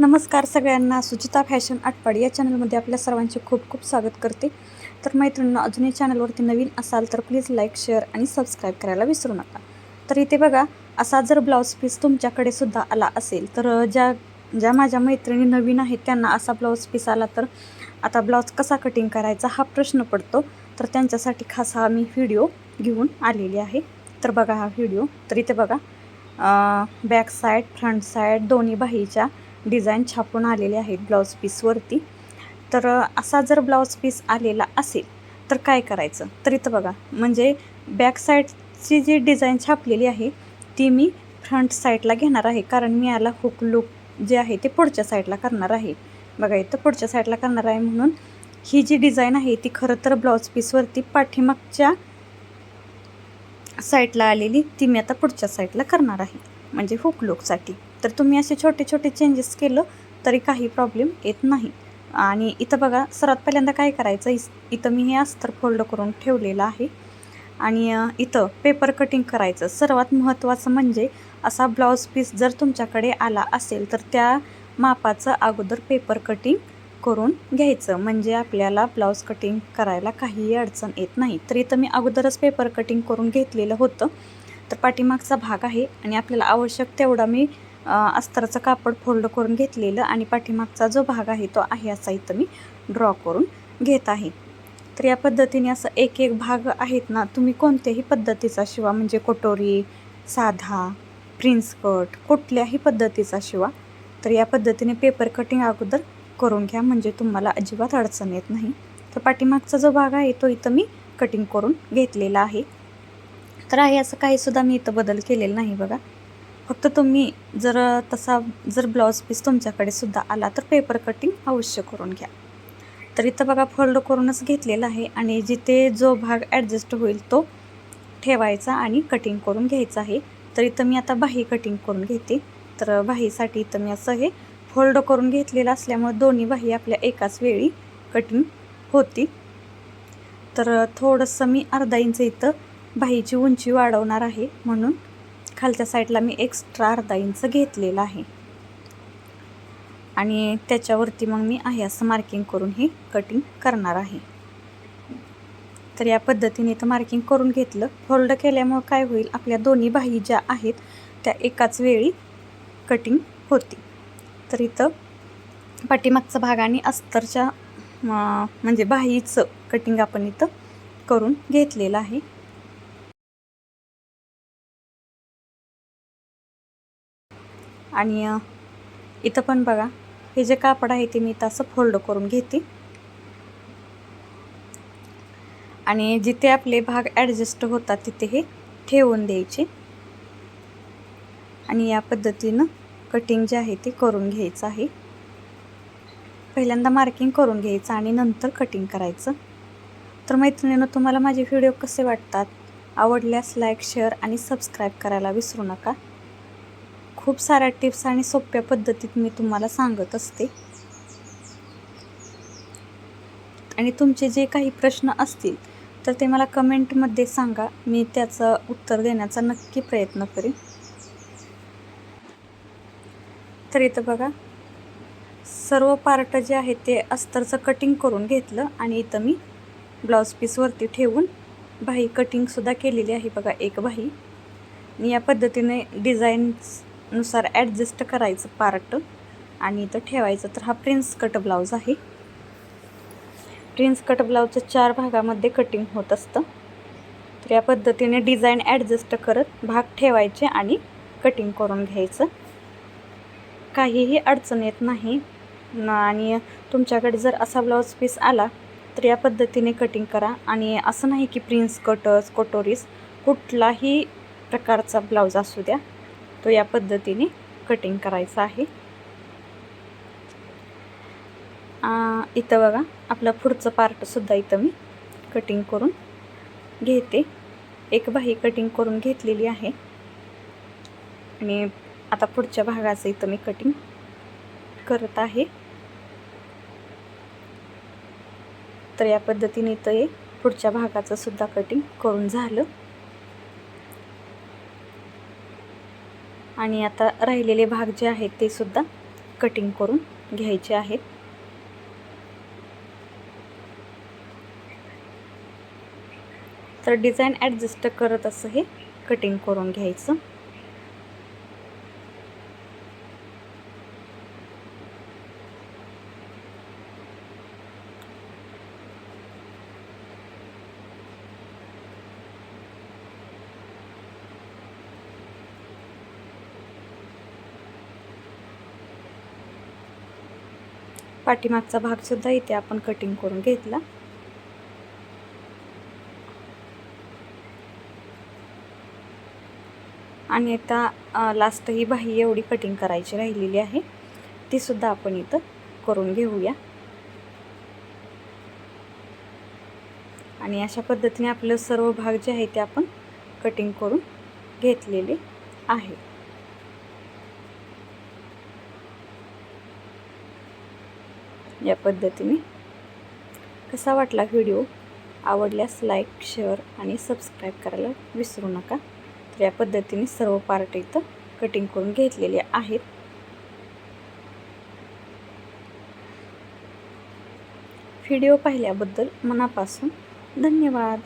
नमस्कार सगळ्यांना. सुचिता फॅशन आटपाडी या चॅनलमध्ये आपल्या सर्वांचे खूप खूप स्वागत करते. तर मैत्रिणींना अजूनही चॅनलवरती नवीन असाल तर प्लीज लाईक शेअर आणि सबस्क्राईब करायला विसरू नका. तर इथे बघा असा जर ब्लाऊज पीस तुमच्याकडे सुद्धा आला असेल तर ज्या ज्या माझ्या मैत्रिणी नवीन आहेत त्यांना असा ब्लाऊज पीस आला तर आता ब्लाऊज कसा कटिंग करायचा हा प्रश्न पडतो. तर त्यांच्यासाठी खास हा मी व्हिडिओ घेऊन आलेली आहे. तर बघा हा व्हिडिओ. तर इथे बघा बॅक साईड फ्रंट साईड दोन्ही बाहीच्या डिझाईन छापून आलेले आहेत ब्लाऊज पीसवरती. तर असा जर ब्लाऊज पीस आलेला असेल तर काय करायचं? तर इथं बघा म्हणजे बॅक साईडची जी डिझाईन छापलेली आहे ती मी फ्रंट साईडला घेणार आहे. कारण मी याला हुक लुक जे आहे ते पुढच्या साईडला करणार आहे. बघा इथं पुढच्या साईडला करणार आहे म्हणून ही जी डिझाईन आहे ती खरं तर ब्लाऊज पीसवरती पाठीमागच्या साईडला आलेली ती मी आता पुढच्या साईडला करणार आहे. म्हणजे हुक लुकसाठी. तर तुम्ही असे छोटे छोटे चेंजेस केलं तरी काही प्रॉब्लेम येत नाही. आणि इथं बघा सर्वात पहिल्यांदा काय करायचं? इस इथं मी हे अस्तर फोल्ड करून ठेवलेलं आहे. आणि इथं पेपर कटिंग करायचं. सर्वात महत्त्वाचं म्हणजे असा ब्लाऊज पीस जर तुमच्याकडे आला असेल तर त्या मापाचं अगोदर पेपर कटिंग करून घ्यायचं. म्हणजे आपल्याला ब्लाऊज कटिंग करायला काहीही अडचण येत नाही. तर इथं मी अगोदरच पेपर कटिंग करून घेतलेलं होतं. तर पाठीमागचा भाग आहे आणि आपल्याला आवश्यक तेवढा मी अस्तराचं कापड फोल्ड करून घेतलेलं आणि पाठीमागचा जो भाग आहे तो आहे असा इथं मी ड्रॉ करून घेत आहे. तर या पद्धतीने असं एक एक भाग आहेत ना तुम्ही कोणत्याही पद्धतीचा शिवा म्हणजे कटोरी साधा प्रिन्स कट कुठल्याही पद्धतीचा शिवा तर या पद्धतीने पेपर कटिंग अगोदर करून घ्या म्हणजे तुम्हाला अजिबात अडचण येत नाही. तर पाठीमागचा जो भाग आहे तो इथं मी कटिंग करून घेतलेला आहे. तर आहे असं काहीसुद्धा मी इथं बदल केलेला नाही बघा. फक्त तुम्ही जर तसा जर ब्लाऊज पीस तुमच्याकडे सुद्धा आला तर पेपर कटिंग अवश्य करून घ्या. तर इथं बघा फोल्ड करूनच घेतलेला आहे आणि जिथे जो भाग ॲडजस्ट होईल तो ठेवायचा आणि कटिंग करून घ्यायचा आहे. तर इथं मी आता बाही कटिंग करून घेते. तर बाहीसाठी इथं मी असं हे फोल्ड करून घेतलेलं असल्यामुळे दोन्ही बाही आपल्या एकाच वेळी कटिंग होती. तर थोडंसं मी अर्धा इंच इथं बाहीची उंची वाढवणार आहे म्हणून खालच्या साईडला मी एक्स्ट्रा अर्धा इंच घेतलेला आहे. आणि त्याच्यावरती मग मी आहे असं मार्किंग करून हे कटिंग करणार आहे. तर या पद्धतीने इथं मार्किंग करून घेतलं. फोल्ड केल्यामुळं काय होईल आपल्या दोन्ही बाही ज्या आहेत त्या एकाच वेळी कटिंग होती. तर इथं पाठीमागचा भाग आणि अस्तरच्या म्हणजे बाहीचं कटिंग आपण इथं करून घेतलेलं आहे. आणि इथं पण बघा हे जे कापड आहे ते मी इथं असं फोल्ड करून घेते. आणि जिथे आपले भाग ॲडजस्ट होतात तिथे हे ठेवून द्यायचे. आणि या पद्धतीनं कटिंग जे आहे ते करून घ्यायचं आहे. पहिल्यांदा मार्किंग करून घ्यायचं आणि नंतर कटिंग करायचं. तर मैत्रिणीनं तुम्हाला माझे व्हिडिओ कसे वाटतात? आवडल्यास लाईक शेअर आणि सबस्क्राईब करायला विसरू नका. खूप साऱ्या टिप्स आणि सोप्या पद्धतीत मी तुम्हाला सांगत असते. आणि तुमचे जे काही प्रश्न असतील तर ते मला कमेंटमध्ये सांगा. मी त्याचं उत्तर देण्याचा नक्की प्रयत्न करेन. तर इथं बघा. सर्व पार्ट जे आहे ते अस्तरचं कटिंग करून घेतलं आणि इथं मी ब्लाऊज पीसवरती ठेवून बाही कटिंगसुद्धा केलेली आहे बघा एक बाही मी या पद्धतीने डिझाईन्स नुसार ॲडजस्ट करायचं पार्ट आणि इथं ठेवायचं तर हा प्रिन्स कट ब्लाऊज आहे. प्रिन्स कट ब्लाऊजचं चार भागामध्ये कटिंग होत असतं. तर या पद्धतीने डिझाईन ॲडजस्ट करत भाग ठेवायचे आणि कटिंग करून घ्यायचं. काहीही अडचण येत नाही. आणि तुमच्याकडे जर असा ब्लाऊज पीस आला तर या पद्धतीने कटिंग करा. आणि असं नाही की प्रिन्स कटर्स कटोरीज कुठलाही प्रकारचा ब्लाऊज असू द्या. तो या पद्धतीने कटिंग करायचा आहे. इथं बघा आपलं पुढचं पार्टसुद्धा इथं मी कटिंग करून घेते. एक बाही कटिंग करून घेतलेली आहे. आणि आता पुढच्या भागाचं इथं मी कटिंग करत आहे. तर या पद्धतीने इथं हे पुढच्या भागाचं सुद्धा कटिंग करून झालं. आणि आता राहिलेले भाग जे आहेत ते सुद्धा कटिंग करून घ्यायचे आहेत. तर डिझाईन ॲडजस्ट करत असं हे कटिंग करून घ्यायचं. पाठीमागचा भागसुद्धा इथे आपण कटिंग करून घेतला. आणि आता लास्ट ही बाही एवढी कटिंग करायची राहिलेली आहे. ती सुद्धा आपण इथं करून घेऊया. आणि अशा पद्धतीने आपलं सर्व भाग जे आहे ते आपण कटिंग करून घेतलेले आहे. या पद्धतीने. कसा वाटला व्हिडिओ? आवडल्यास लाईक शेअर आणि सबस्क्राईब करायला विसरू नका. तर या पद्धतीने सर्व पार्ट इथं कटिंग करून घेतलेले आहेत. व्हिडिओ पाहिल्याबद्दल मनापासून धन्यवाद.